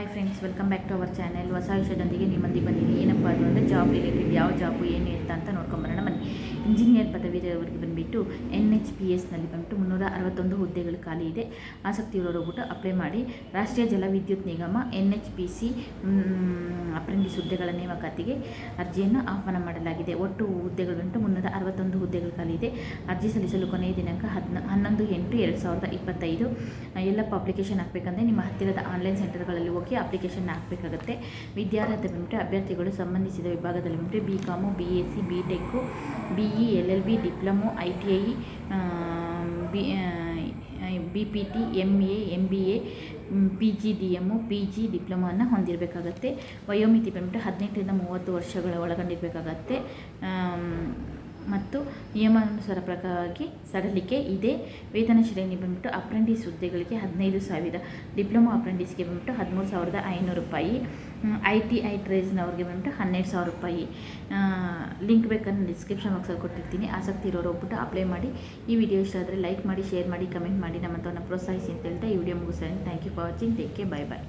Hi friends welcome back to our channel ಹೊಸ ವಿಷಯದೊಂದಿಗೆ ನಿಮ್ಮಲ್ಲಿ ಬಂದಿದ್ದೀನಿ. ಏನಪ್ಪ ಅದು ಅಂದರೆ ಜಾಬ್ ರಿಲೇಟೆಡ್ ಯಾವ ಜಾಬು ಏನು ಅಂತ ಅಂತ ನೋಡ್ಕೊಂಬರೋಣ ಬನ್ನಿ. ಇಂಜಿನಿಯರ್ ಪದವೀಧರವರಿಗೆ ಬಂದುಬಿಟ್ಟು ಎನ್ ಎಚ್ ಪಿ ಎಸ್ನಲ್ಲಿ ಬಂದುಬಿಟ್ಟು ಮುನ್ನೂರ ಅರವತ್ತೊಂದು ಹುದ್ದೆಗಳು ಖಾಲಿ ಇದೆ. ಆಸಕ್ತಿ ಇರೋರು ಹೋಗ್ಬಿಟ್ಟು ಅಪ್ಲೈ ಮಾಡಿ. ರಾಷ್ಟ್ರೀಯ ಜಲವಿದ್ಯುತ್ ನಿಗಮ N H P C apprentice ಹುದ್ದೆಗಳ ನೇಮಕಾತಿಗೆ ಅರ್ಜಿಯನ್ನು ಆಹ್ವಾನ ಮಾಡಲಾಗಿದೆ. ಒಟ್ಟು ಹುದ್ದೆಗಳು ಮುನ್ನೂರ ಅರವತ್ತೊಂದು ಹುದ್ದೆಗಳ ಖಾಲಿ ಅರ್ಜಿ ಸಲ್ಲಿಸಲು ಕೊನೆಯ ದಿನಾಂಕ ಹದಿನ, ಹನ್ನೊಂದು ಎಂಟು ಎರಡು ಸಾವಿರದ ಇಪ್ಪತ್ತೈದು. ಎಲ್ಲ ಅಪ್ಲಿಕೇಶನ್ ಹಾಕಬೇಕಂದ್ರೆ ನಿಮ್ಮ ಹತ್ತಿರದ ಆನ್ಲೈನ್ ಸೆಂಟರ್ಗಳಲ್ಲಿ ಹೋಗಿ ಅಪ್ಲಿಕೇಶನ್ ಹಾಕಬೇಕಾಗುತ್ತೆ. ವಿದ್ಯಾರ್ಹತೆ ಬಂದ್ಬಿಟ್ಟು ಅಭ್ಯರ್ಥಿಗಳು ಸಂಬಂಧಿಸಿದ ವಿಭಾಗದಲ್ಲಿ ಬಂದ್ಬಿಟ್ಟು B com B S C B tech B E L L B diploma I T I B B P T M A M B A P G D M P G ಡಿಪ್ಲೊಮೊವನ್ನು ಹೊಂದಿರಬೇಕಾಗತ್ತೆ. ವಯೋಮಿತಿ ಬಂದ್ಬಿಟ್ಟು ಹದಿನೆಂಟರಿಂದ ಮೂವತ್ತು ವರ್ಷಗಳ ಒಳಗೊಂಡಿರಬೇಕಾಗತ್ತೆ. ಮತ್ತು ನಿಯಮಾನುಸಾರ ಪ್ರಕಾರವಾಗಿ ಸಡಲಿಕೆ ಇದೆ ವೇತನ ಶ್ರೇಣಿ ಬಂದ್ಬಿಟ್ಟು ಅಪ್ರೆಂಟಿಸ್ ಹುದ್ದೆಗಳಿಗೆ ಹದಿನೈದು ಸಾವಿರ, ಡಿಪ್ಲೊಮಾ ಅಪ್ರೆಂಟಿಸ್ಗೆ ಬಂದ್ಬಿಟ್ಟು ಹದಿಮೂರು ಸಾವಿರದ ಐನೂರು ರೂಪಾಯಿ ಐ ಟಿ ಐ ಟ್ರೇಸ್ನವ್ರಿಗೆ ಬಂದ್ಬಿಟ್ಟು ಹನ್ನೆರಡು ಸಾವಿರ ರೂಪಾಯಿ. ಲಿಂಕ್ ಬೇಕನ್ನು ಡಿಸ್ಕ್ರಿಪ್ಷನ್ ಬಾಕ್ಸಲ್ಲಿ ಕೊಟ್ಟಿರ್ತೀನಿ. ಆಸಕ್ತಿ ಇರೋರು ಹೋಗ್ಬಿಟ್ಟು ಅಪ್ಲೈ ಮಾಡಿ. ಈ ವಿಡಿಯೋ ಇಷ್ಟ ಆದರೆ ಲೈಕ್ ಮಾಡಿ, ಶೇರ್ ಮಾಡಿ, ಕಮೆಂಟ್ ಮಾಡಿ ನಮ್ಮ ಪ್ರೋತ್ಸಾಹಿಸಿ ಅಂತ ಹೇಳ್ತಾ ಈ ವಿಡಿಯೋ ಮುಗಿಸ್ತೀನಿ. Thank you for watching take care bye bye